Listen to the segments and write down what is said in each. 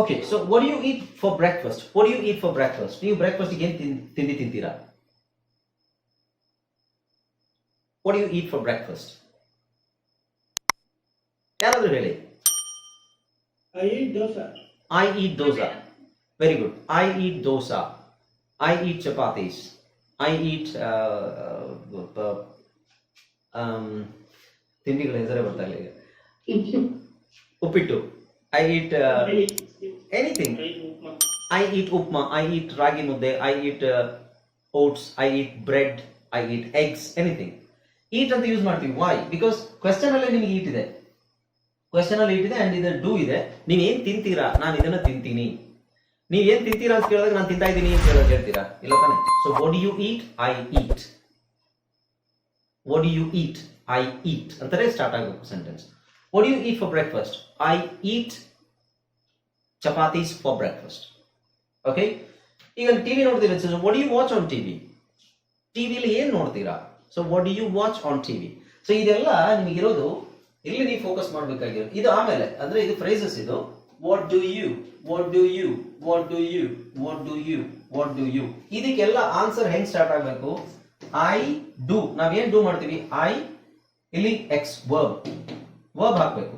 Okay so what you eat for breakfast what you eat for breakfast ನೀವು ಬ್ರೇಕ್ಫಾಸ್ಟ್ಗೆ ಏನು ತಿಂಡಿ ತಿಂತೀರಾ what you eat for breakfast ಯಾರಾದರೂ ಹೇಳಿ I eat dosa. I eat dosa. Very good. I eat dosa. I eat chapatis. I eat uh, uh, um, ತಿಂಡಿಗಳ ಹೆಸರೇ ಬರ್ತಾ ಇಲ್ಲ ಈಗ ಉಪ್ಪಿಟ್ಟು I eat I eat, anything I eat upma. I eat upma I eat ragi mudde I eat oats I eat bread I eat eggs anything eat ಅಂತ use ಮಾಡ್ತೀವಿ. Why because question ಅಲ್ಲೇ ನಿಮಗೆ ಈಟ್ ಇದೆ. Question ಅಲ್ಲಿ ಇಟ್ಟಿದೆ and ಇದು do ಇದೆ. ನೀವು ಏನ್ ತಿಂತೀರಾ? ನಾನು ಇದನ್ನ ತಿಂತೀನಿ. ನೀವ್ ಏನ್ ತಿಂತೀರಾ ಅಂತ ಕೇಳಿದಾಗ ನಾನು ತಿಂತಾ ಇದ್ದೀನಿ ಅಂತ ಹೇಳೋದು ಹೇಳ್ತೀರಾ ಇಲ್ಲ ತಾನೆ? So what you eat I eat what you eat I eat ಅಂತಾನೆ ಸ್ಟಾರ್ಟ್ ಆಗಬೇಕು sentence what you eat for breakfast I eat chapatis for breakfast okay ಈಗ ಟಿವಿ ನೋಡ್ತೀವಿ what you watch on TV ಟಿವಿಲಿ ಏನು ನೋಡ್ತೀರಾ? So what you watch on TV so ಇದೆಲ್ಲ ನಿಮಗಿರೋದು ಇಲ್ಲಿ ನೀವು ಫೋಕಸ್ ಮಾಡಬೇಕಾಗಿರೋದು. ಇದು ಆಮೇಲೆ, ಅಂದ್ರೆ ಇದು ಫ್ರೇಸಸ್ ಇದು. What do you what do you what do you what do you what do you ಇದಕ್ಕೆಲ್ಲ ಆನ್ಸರ್ ಹೆಂಗ್ ಸ್ಟಾರ್ಟ್ ಆಗಬೇಕು? ಐ ಡು ನಾವೇನ್ ಡೂ ಮಾಡ್ತೀವಿ? ಐ ಇಲ್ಲಿ ಎಕ್ಸ್ ವರ್ಬ್ ವರ್ಬ್ ಹಾಕ್ಬೇಕು.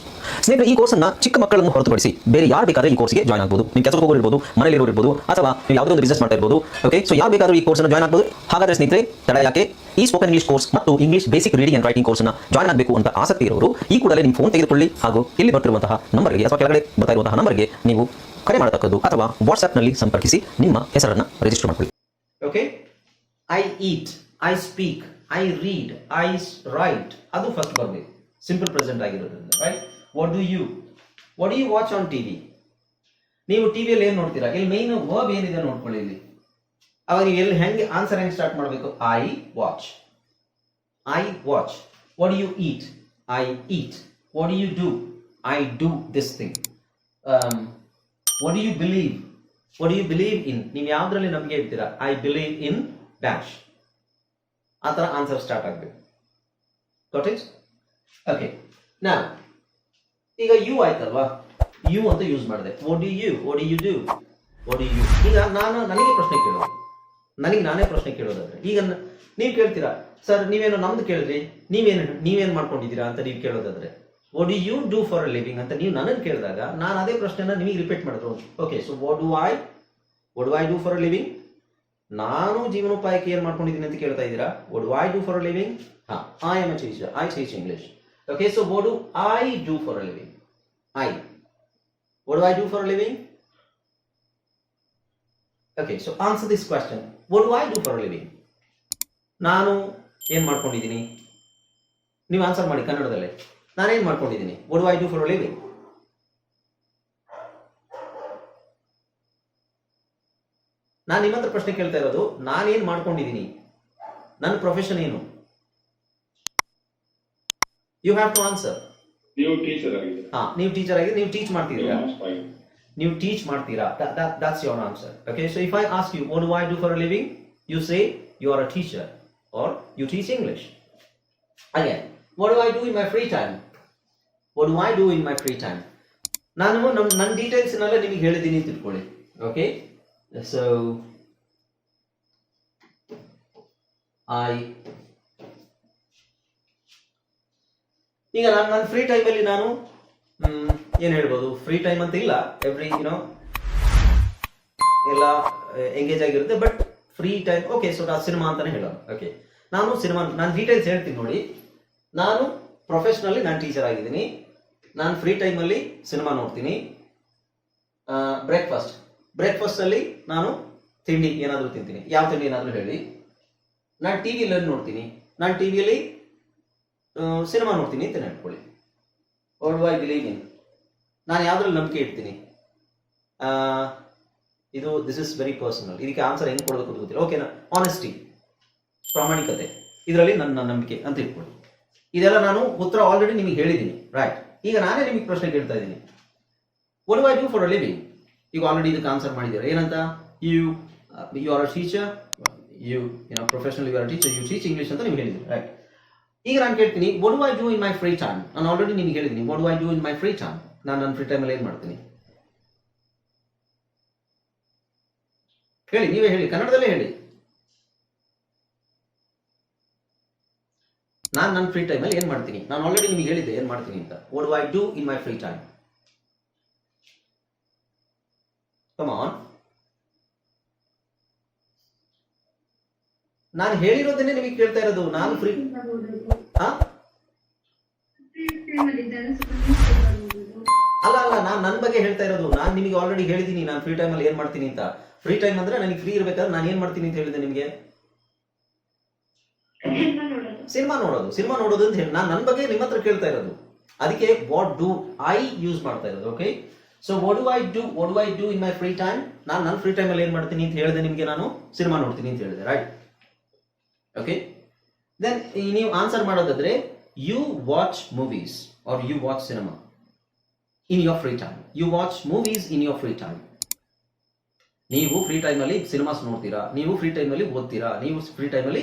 ಸ್ನೇಹಿತರೆ, ಈ ಕೋರ್ಸನ್ನ ಚಿಕ್ಕ ಮಕ್ಕಳನ್ನು ಹೊರತುಪಡಿಸಿ ಬೇರೆ ಯಾರು ಬೇಕಾದ್ರೆ ಈ ಕೋರ್ಸ್ಗೆ ಜಾಯ್ನ್ ಆಗ್ಬೋದು. ನೀವು ಕೆಲಸಕ್ಕೆ ಹೋಗೋರು ಇರೋರು ಇರ್ಬೋದು, ಅಥವಾ ನೀವು ಯಾವುದೋ ಒಂದು ಬಿಸ್ನೆಸ್ ಮಾಡ್ತಾ ಇರ್ಬೋದು ಓಕೆ ಸೊ ಯಾರು ಬೇಕಾದ್ರೂ ಈ ಕೋರ್ಸ್ನ ಜಾಯ್ನ್ ಆಗ್ಬೋದು. ಹಾಗಾದ್ರೆ ಸ್ನೇಹಿತರೆ, ತಡ ಯಾಕೆ? ಈ ಸ್ಪೋಕನ್ ಇಂಗ್ಲಿಷ್ ಕೋರ್ಸ್ ಮತ್ತು English basic reading and writing ಕೋರ್ಸ್ನ ಜಾಯ್ನ್ ಆಗಬೇಕು ಅಂತ ಆಸಕ್ತಿ ಇರೋರು, ಈ ಕೂಡಲೇ ನಿಮ್ಮ ಫೋನ್ ತೆಗೆದುಕೊಳ್ಳಿ ಹಾಗೂ ಇಲ್ಲಿ ಬರ್ತಿರುವಂತಹ ನಂಬರ್ಗೆ ಅಥವಾ ಕೆಳಗಡೆ ಬರ್ತಾ ಇರುವಂತಹ ನಂಬರ್ಗೆ ನೀವು ಕರೆ ಮಾಡತಕ್ಕದ್ದು ಅಥವಾ ವಾಟ್ಸ್ಆ್ಯಪ್ನಲ್ಲಿ ಸಂಪರ್ಕಿಸಿ ನಿಮ್ಮ ಹೆಸರನ್ನು ರಿಜಿಸ್ಟರ್ ಮಾಡಿಕೊಳ್ಳಿ. Okay I eat I speak I read I write ಅದು ಫಸ್ಟ್ ಬರಬೇಕು. ಸಿಂಪಲ್ ಪ್ರೆಸೆಂಟ್ ಆಗಿರೋದ್ರಿಂದ right what do you what you watch on TV ನೀವು ಟಿವಿಯಲ್ಲಿ ಏನು ನೋಡ್ತೀರಾ? ಇಲ್ಲಿ ಮೈನ್ ವರ್ಬ್ ಏನಿದೆ ನೋಡ್ಕೊಳ್ಳಿ ಇಲ್ಲಿ. ಅವಾಗ ನೀವು ಎಲ್ಲಿ ಹೆಂಗೆ ಆನ್ಸರ್ ಹೆಂಗೆ ಸ್ಟಾರ್ಟ್ ಮಾಡಬೇಕು? I watch I watch what you eat I eat what you do I do this thing what you believe what you believe in ನೀವು ಯಾವ್ದ್ರಲ್ಲಿ ನಂಬಿಕೆ ಇರ್ತೀರಾ ಐ ಬಿಲೀವ್ ಇನ್ ಡ್ಯಾಶ್ ಆ ಥರ ಆನ್ಸರ್ ಸ್ಟಾರ್ಟ್ ಆಗಬೇಕು. Okay ನಾ ಈಗ ಯು ಆಯ್ತಲ್ವಾ? ಯು ಅಂತ ಯೂಸ್ ಮಾಡಿದೆ. What you what you do what you ಈಗ ನಾನು, ನನಗೆ ಪ್ರಶ್ನೆ ಕೇಳೋದು. ನನಗೆ ನಾನೇ ಪ್ರಶ್ನೆ ಕೇಳೋದಾದ್ರೆ, ಈಗ ನೀವು ಕೇಳ್ತೀರಾ? ಸರ್, ನೀವೇನು ನಮ್ದು ಕೇಳಿದ್ರಿ. ನೀವೇನು ನೀವೇನು ಮಾಡ್ಕೊಂಡಿದ್ದೀರಾ? ಅಂತ ನೀವು ಕೇಳೋದಾದ್ರೆ what you do for a living ಅಂತ ನೀವು ನನಗೆ ಕೇಳಿದಾಗ, ನಾನು ಅದೇ ಪ್ರಶ್ನೆನ ನಿಮಗೆ ರಿಪೀಟ್ ಮಾಡಿದ್ರು. Okay so what do I what do I do for a living ನಾನು ಜೀವನೋಪಾಯಕ್ಕೆ ಏನು ಮಾಡ್ಕೊಂಡಿದ್ದೀನಿ ಅಂತ ಕೇಳ್ತಾ ಇದ್ದೀರಾ? What do I do for a living ಹಾಂ I am a teacher I teach English okay so what do I do for a living? I What do I do for a living okay so answer this question. What do I do for a living ನಾನು ಏನು ಮಾಡ್ಕೊಂಡಿದ್ದೀನಿ? ನೀವು answer ಮಾಡಿ ಕನ್ನಡದಲ್ಲಿ. ನಾನೇನು ಮಾಡ್ಕೊಂಡಿದ್ದೀನಿ? What I do for living ನಾನು ನಿಮ್ಮ ಹತ್ರ ಪ್ರಶ್ನೆ ಕೇಳ್ತಾ ಇರೋದು, ನಾನೇನು ಮಾಡ್ಕೊಂಡಿದ್ದೀನಿ? ನನ್ನ ಪ್ರೊಫೆಷನ್ ಏನು? ಯು ಹ್ಯಾವ್ ಟು ಆನ್ಸರ್ ನೀವು ಟೀಚರ್ ಆಗಿದೆ ಹಾ ನೀವು ಟೀಚರ್ ಆಗಿ ನೀವು ಟೀಚ್ ಮಾಡ್ತಿದ್ದೀರಾ ಫೈನ್ ನೀವು ಟೀಚ್ ಮಾಡ್ತೀರಾ? That's your answer okay so if I ask you what do I do for living you say you are a teacher or you teach English again what do I do in my free time what do I do in my free time ನಾನು ನಮ್ಮ ನನ್ನ ಡೀಟೇಲ್ಸ್ನೆಲ್ಲ ನಿಮಗೆ ಹೇಳಿದ್ದೀನಿ ಅಂತ ತಿಳ್ಕೊಳ್ಳಿ. Okay so I ಈಗ ನಾನು ನನ್ನ ಫ್ರೀ ಟೈಮಲ್ಲಿ ನಾನು ಏನು ಹೇಳ್ಬೋದು? ಫ್ರೀ ಟೈಮ್ ಅಂತ ಇಲ್ಲ. ಎವ್ರಿ ಯುನೋ ಎಲ್ಲ ಎಂಗೇಜ್ ಆಗಿರುತ್ತೆ. But free time okay so cinema ಅಂತಾನೆ ಹೇಳೋದು. ಓಕೆ ನಾನು ಸಿನಿಮಾ ನಾನು ಡೀಟೇಲ್ಸ್ ಹೇಳ್ತೀನಿ ನೋಡಿ. ನಾನು ಪ್ರೊಫೆಷ್ನಲ್ಲಿ ನಾನು ಟೀಚರ್ ಆಗಿದ್ದೀನಿ. ನಾನು ಫ್ರೀ ಟೈಮಲ್ಲಿ ಸಿನಿಮಾ ನೋಡ್ತೀನಿ. ಬ್ರೇಕ್ಫಾಸ್ಟ್ ಬ್ರೇಕ್ಫಾಸ್ಟಲ್ಲಿ ನಾನು ತಿಂಡಿ ಏನಾದರೂ ತಿಂತೀನಿ. ಯಾವ ತಿಂಡಿ ಏನಾದರೂ ಹೇಳಿ. ನಾನು ಟಿ ವಿಯಲ್ಲಿ ನೋಡ್ತೀನಿ. ನಾನು ಟಿ ವಿಯಲ್ಲಿ ಸಿನಿಮಾ ನೋಡ್ತೀನಿ ಅಂತ ನೆನ್ಕೊಳ್ಳಿ ವರ್ಡ್ ವೈ ಬಿಲೀವ್ ಇನ್ ನಾನು ಯಾವುದ್ರಲ್ಲಿ ನಂಬಿಕೆ ಇಡ್ತೀನಿ? ಇದು ದಿಸ್ ಇಸ್ ವೆರಿ ಪರ್ಸನಲ್ ಇದಕ್ಕೆ ಆನ್ಸರ್ ಹೆಂಗೆ ಕೊಡೋದಕ್ಕೆ ಗೊತ್ತಿಲ್ಲ. ಓಕೆನಾ ಆನೆಸ್ಟಿ ಪ್ರಾಮಾಣಿಕತೆ. ಇದರಲ್ಲಿ ನನ್ನ ನಂಬಿಕೆ ಅಂತ ಇಟ್ಕೊಳ್ಳಿ. ಇದೆಲ್ಲ ನಾನು ಉತ್ತರ ಆಲ್ರೆಡಿ ನಿಮಗೆ ಹೇಳಿದ್ದೀನಿ. ರೈಟ್ ಈಗ ನಾನೇ ನಿಮಗೆ ಪ್ರಶ್ನೆ ಕೇಳ್ತಾ ಇದ್ದೀನಿ. What I do for living ಈಗ ಆಲ್ರೆಡಿ ಇದಕ್ಕೆ ಆನ್ಸರ್ ಮಾಡಿದ್ದೀರಾ? ಏನಂತ? You you are a teacher you ಏನೋ professional you are teacher you teach English ಅಂತ ನೀವು ಹೇಳಿದ್ದೀರಿ ರೈಟ್ ಈಗ ನಾನು ಕೇಳ್ತೀನಿ what do I do in my free time ನಾನು ಆಲ್ರೆಡಿ ನಿಮ್ಗೆ ಹೇಳಿದ್ದೀನಿ what do I do in my free time ನಾನು ನನ್ನ ಫ್ರೀ ಟೈಮಲ್ಲಿ ಏನು ಮಾಡ್ತೀನಿ? ಹೇಳಿ, ನೀವೇ ಹೇಳಿ, ಕನ್ನಡದಲ್ಲೇ ಹೇಳಿ. ನಾನು ನನ್ನ ಫ್ರೀ ಟೈಮಲ್ಲಿ ಏನು ಮಾಡ್ತೀನಿ? ನಾನು ಆಲ್ರೆಡಿ ನಿಮ್ಗೆ ಹೇಳಿದ್ದೆ, ಏನು ಮಾಡ್ತೀನಿ ಅಂತ. What do I do in my free time come on ನಾನು ಹೇಳಿರೋದನ್ನೇ ನಿಮಗೆ ಕೇಳ್ತಾ ಇರೋದು, ನಾನು ಫ್ರೀ ಅಲ್ಲ ಅಲ್ಲ, ನಾನು ನನ್ನ ಬಗ್ಗೆ ಹೇಳ್ತಾ ಇರೋದು, ನಾನು ನಿಮಗೆ ಆಲ್ರೆಡಿ ಹೇಳಿದ್ದೀನಿ ನಾನು ಫ್ರೀ ಟೈಮಲ್ಲಿ ಏನು ಮಾಡ್ತೀನಿ ಅಂತ. ಫ್ರೀ ಟೈಮ್ ಅಂದ್ರೆ ನನಗೆ ಫ್ರೀ ಇರಬೇಕಾದ್ರೆ ನಾನು ಏನು ಮಾಡ್ತೀನಿ ಅಂತ ಹೇಳಿದೆ ನಿಮಗೆ? ಸಿನಿಮಾ ನೋಡೋದು ಸಿನಿಮಾ ನೋಡೋದು ಅಂತ ಹೇಳಿ, ನಾನು ನನ್ನ ಬಗ್ಗೆ ನಿಮ್ಮ ಹತ್ರ ಕೇಳ್ತಾ ಇರೋದು. ಅದಕ್ಕೆ ವಾಟ್ ಡೂ ಐ ಯೂಸ್ ಮಾಡ್ತಾ ಇರೋದು okay so what do I do what do I do in my free time ನಾನು ನನ್ನ ಫ್ರೀ ಟೈಮಲ್ಲಿ ಏನು ಮಾಡ್ತೀನಿ ಅಂತ ಹೇಳಿದೆ ನಿಮಗೆ ನಾನು, ಸಿನಿಮಾ ನೋಡ್ತೀನಿ ಅಂತ ಹೇಳಿದೆ ರೈಟ್ ಓಕೆ ದೆನ್ ನೀವು ಆನ್ಸರ್ ಮಾಡೋದಾದ್ರೆ you watch movies or you watch cinema in your free time you watch movies in your free time ನೀವು ಫ್ರೀ ಟೈಮಲ್ಲಿ ಸಿನಿಮಾಸ್ ನೋಡ್ತೀರಾ? ನೀವು ಫ್ರೀ ಟೈಮಲ್ಲಿ ಓದ್ತೀರಾ? ನೀವು ಫ್ರೀ ಟೈಮಲ್ಲಿ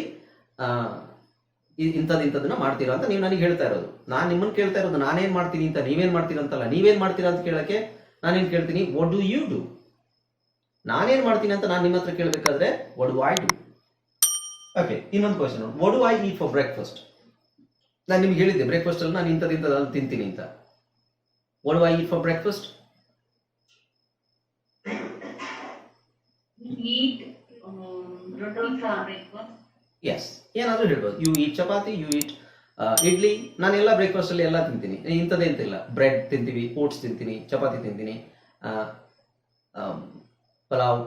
ಇಂಥದ್ದು ಇಂಥದ್ದನ್ನ ಮಾಡ್ತೀರಾ ಅಂತ ನೀವು ನನಗೆ ಹೇಳ್ತಾ ಇರೋದು. ನಾನು ನಿಮ್ಮನ್ನು ಕೇಳ್ತಾ ಇರೋದು, ನಾನೇನು ಮಾಡ್ತೀನಿ ಅಂತ, ನೀವೇನು ಮಾಡ್ತೀರಾ ಅಂತಲ್ಲ, ನೀವೇನು ಮಾಡ್ತೀರಾ ಅಂತ ಕೇಳಕ್ಕೆ ನಾನೇನು ಕೇಳ್ತೀನಿ ವಾಟ್ ಡೂ ಯು ಡೂ ನಾನೇನು ಮಾಡ್ತೀನಿ ಅಂತ ನಾನು ನಿಮ್ಮ ಹತ್ರ ಕೇಳಬೇಕಾದ್ರೆ what do I do okay ಇನ್ನೊಂದು question what do I eat for breakfast ನಾನು ನಿಮ್ಗೆ ಹೇಳಿದ್ದೆ ಬ್ರೇಕ್ಫಾಸ್ಟ್ ಅಲ್ಲಿ ನಾನು ಇಂಥದ್ದು ಇಂಥದ್ದು ತಿಂತೀನಿ ಅಂತ. What do I eat for breakfast. Yes ಏನಾದರೂ ಹೇಳ್ಬೋದು. You eat chapati you eat idli. ನಾನು ಎಲ್ಲ ಬ್ರೇಕ್ಫಾಸ್ಟ್ ಅಲ್ಲಿ ಎಲ್ಲ ತಿಂತೀನಿ. ಇಂಥದ್ದೇ ಅಂತಿಲ್ಲ ಬ್ರೆಡ್ ತಿಂತೀವಿ ಓಟ್ಸ್ ತಿಂತೀನಿ ಚಪಾತಿ ತಿಂತೀನಿ ಪಲಾವ್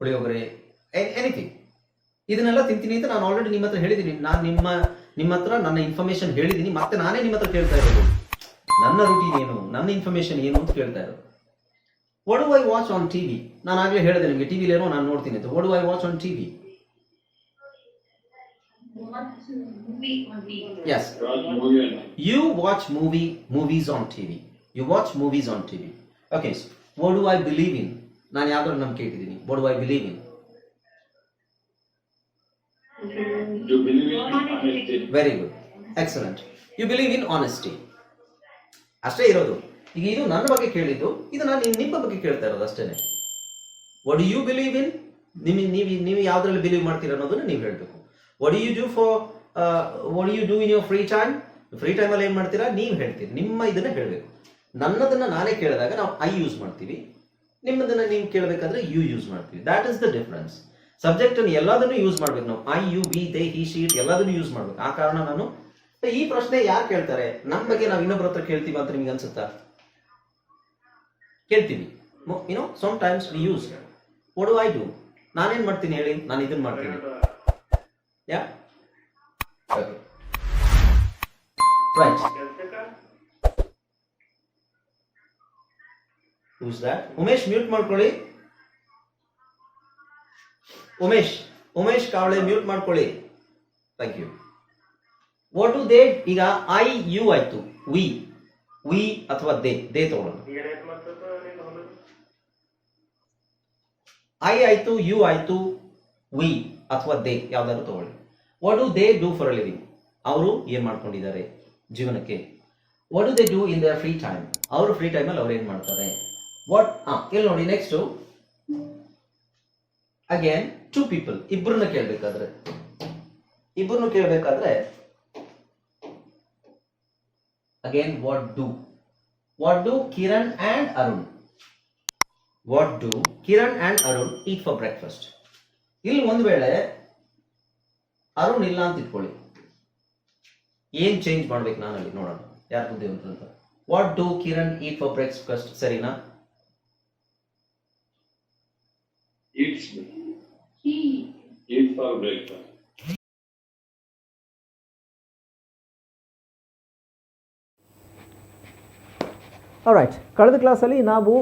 ಪುಳಿಯೋಗರೆ ಎನಿಥಿಂಗ್ ಇದನ್ನೆಲ್ಲ ತಿಂತೀನಿ ಅಂತ ನಾನು ಆಲ್ರೆಡಿ ನಿಮ್ಮ ಹತ್ರ ಹೇಳಿದ್ದೀನಿ. ನಾನು ನಿಮ್ಮ ನಿಮ್ಮ ಹತ್ರ ನನ್ನ ಇನ್ಫಾರ್ಮೇಶನ್ ಹೇಳಿದ್ದೀನಿ. ಮತ್ತೆ ನಾನೇ ನಿಮ್ಮ ಹತ್ರ ಕೇಳ್ತಾ ಇರೋದು. ನನ್ನ ರೂಟೀನ್ ಏನು? ನನ್ನ ಇನ್ಫಾರ್ಮೇಶನ್ ಏನು ಅಂತ ಕೇಳ್ತಾ ಇರೋದು. What do I watch on TV ನಾನು ಆಗಲೇ ಹೇಳಿದೆ ನಿಮಗೆ. ಟಿವಿಲಿ ಏನೋ ನಾನು ನೋಡ್ತೀನಿ ಅಂತ. What do I watch on TV Watch you watch. Movie movies on movies on TV. You watch movies on TV. Okay, believe in? ನಾನು ಯಾವ್ದಾದ್ರು ನಂಬಿಕೆ ಇಟ್ಟಿದ್ದೀನಿ what do I believe in? honesty. Very good excellent you believe in honesty ಅಷ್ಟೇ ಇರೋದು. ಈಗ ಇದು ನನ್ನ ಬಗ್ಗೆ ಕೇಳಿದ್ದು ಇದು ನಾನು ನಿಮ್ಮ ಬಗ್ಗೆ ಕೇಳ್ತಾ ಇರೋದು ಅಷ್ಟೇನೆ. ವಾಟ್ ಯು ಬಿಲೀವ್ ಇನ್ ನಿಮಗೆ ನೀವು ನೀವು ಯಾವ್ದ್ರಲ್ಲಿ ಬಿಲೀವ್ ಮಾಡ್ತೀರ ಅನ್ನೋದನ್ನ ನೀವು ಹೇಳಬೇಕು. What you do for what you do in your free time free ಟೈಮಲ್ಲಿ ಏನು ಮಾಡ್ತೀರಾ? ನೀವು ಹೇಳ್ತೀರಿ. ನಿಮ್ಮ ಇದನ್ನ ಹೇಳಬೇಕು. ನನ್ನದನ್ನ ನಾನೇ ಕೇಳಿದಾಗ ನಾವು ಐ ಯೂಸ್ ಮಾಡ್ತೀವಿ. ನಿಮ್ಮದನ್ನ ನೀವು ಕೇಳಬೇಕಾದ್ರೆ ಯು ಯೂಸ್ ಮಾಡ್ತೀವಿ. That is the difference subject ಅನ್ನು ಎಲ್ಲದನ್ನು ಯೂಸ್ ಮಾಡ್ಬೇಕು ನಾವು. I you we they he she ಎಲ್ಲದನ್ನು ಯೂಸ್ ಮಾಡ್ಬೇಕು. ಆ ಕಾರಣ ನಾನು ಈ ಪ್ರಶ್ನೆ ಯಾರು ಕೇಳ್ತಾರೆ? ನಮ್ಮ ಬಗ್ಗೆ ನಾವು ಇನ್ನೊಬ್ಬರ ಹತ್ರ ಕೇಳ್ತೀವಿ ಅಂತ ನಿಮ್ಗೆ ಅನ್ಸುತ್ತಾ? ಕೇಳ್ತೀವಿ you know some times we use what do I do ನಾನೇನ್ ಮಾಡ್ತೀನಿ ಹೇಳಿ? ನಾನು ಇದನ್ನ ಮಾಡ್ತೀನಿ. ಯಾ ರೈಟ್ ಉಮೇಶ್ ಮ್ಯೂಟ್ ಮಾಡ್ಕೊಳ್ಳಿ. ಉಮೇಶ್ ಉಮೇಶ್ ಕಾವಳೆ ಮ್ಯೂಟ್ ಮಾಡ್ಕೊಳ್ಳಿ. Thank you what do they ಈಗ ಐ ಯು ಆಯ್ತು. ವಿ ವಿ ಅಥವಾ ದೇ ದೇ ತಗೊಳ್ಳೋಣ. ಐ ಆಯ್ತು ಯು ಆಯ್ತು ವಿ ಅಥವಾ ದೇ ಯಾವ್ದಾದ್ರು ತಗೊಳ್ಳಿ. What do they do for living ಅವರು ಏನ್ ಮಾಡ್ಕೊಂಡಿದ್ದಾರೆ ಜೀವನಕ್ಕೆ? What do they do in their free time ಅವರು ಫ್ರೀ ಟೈಮಲ್ಲಿ ಅವ್ರು ಏನ್ ಮಾಡ್ತಾರೆ? ವಾಟ್ ಇಲ್ಲಿ ನೋಡಿ ನೆಕ್ಸ್ಟ್ ಅಗೇನ್ ಟೂ ಪೀಪಲ್ ಇಬ್ಬರನ್ನ ಕೇಳಬೇಕಾದ್ರೆ. ಇಬ್ಬರನ್ನು ಕೇಳಬೇಕಾದ್ರೆ again what do what do Kiran and Arun what do Kiran and Arun eat for breakfast ಇಲ್ಲಿ ಒಂದು ವೇಳೆ ಅರುಣ್ ಇಲ್ಲ ಅಂತ ಇಟ್ಕೊಳ್ಳಿ. ಏನ್ ಚೇಂಜ್ ಮಾಡ್ಬೇಕು ನಾನಲ್ಲಿ ನೋಡೋಣ. ಯಾರು ಬುದ್ಧಿ ಅಂತ. What do Kiran eat for breakfast ಸರಿನಾ? He eat for breakfast right ಕಳೆದ ಕ್ಲಾಸಲ್ಲಿ ನಾವು